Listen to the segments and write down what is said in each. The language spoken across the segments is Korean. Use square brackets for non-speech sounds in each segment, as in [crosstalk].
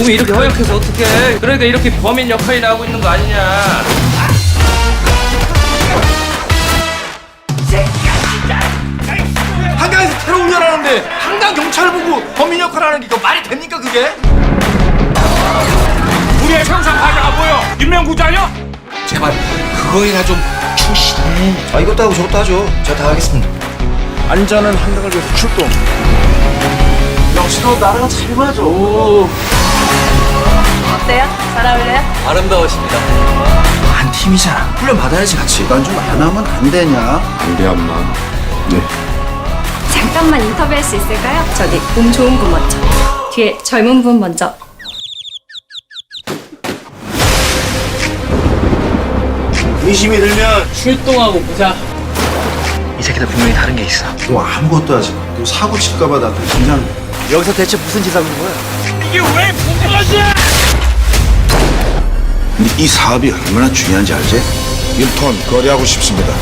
몸이 이렇게 허약해서 어떡해 그러니까 이렇게 범인 역할이나 하고 있는 거 아니냐 한강에서 테러 운전하는데 한강 경찰 보고 범인 역할 하는 게 이거 말이 됩니까 그게? 우리의 형상 화자가 뭐여? 아니야? 제발 그거이나 좀 출시해 아 이것도 하고 저것도 하죠. 제가 다 하겠습니다. 안전한 한강을 위해서 출동. 역시 너 나랑 잘 맞아 어때요? 잘 어울려요? 아름다우십니다 한 팀이잖아. 훈련 받아야지 같이. 난 좀 안 하면 안 되냐? 잠깐만 인터뷰할 수 있을까요? 저기 몸 좋은 분 먼저 뒤에 젊은 분 먼저 의심이 들면 출동하고 보자 이 새끼들 분명히 다른 게 있어. 너 아무것도 하지 마. 너 사고 칠까봐 나도 긴장. 여기서 대체 무슨 짓 하는 거야? 이게 왜 궁금하지? 근데 이 사업이 얼마나 중요한지 알지? 1톤 거래하고 싶습니다.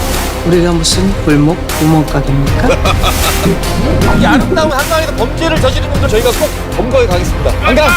우리가 무슨 골목 구멍가게입니까? [laughs] 이 아름다운 한강에서 범죄를 저지르는 걸 저희가 꼭 검거해 가겠습니다 한강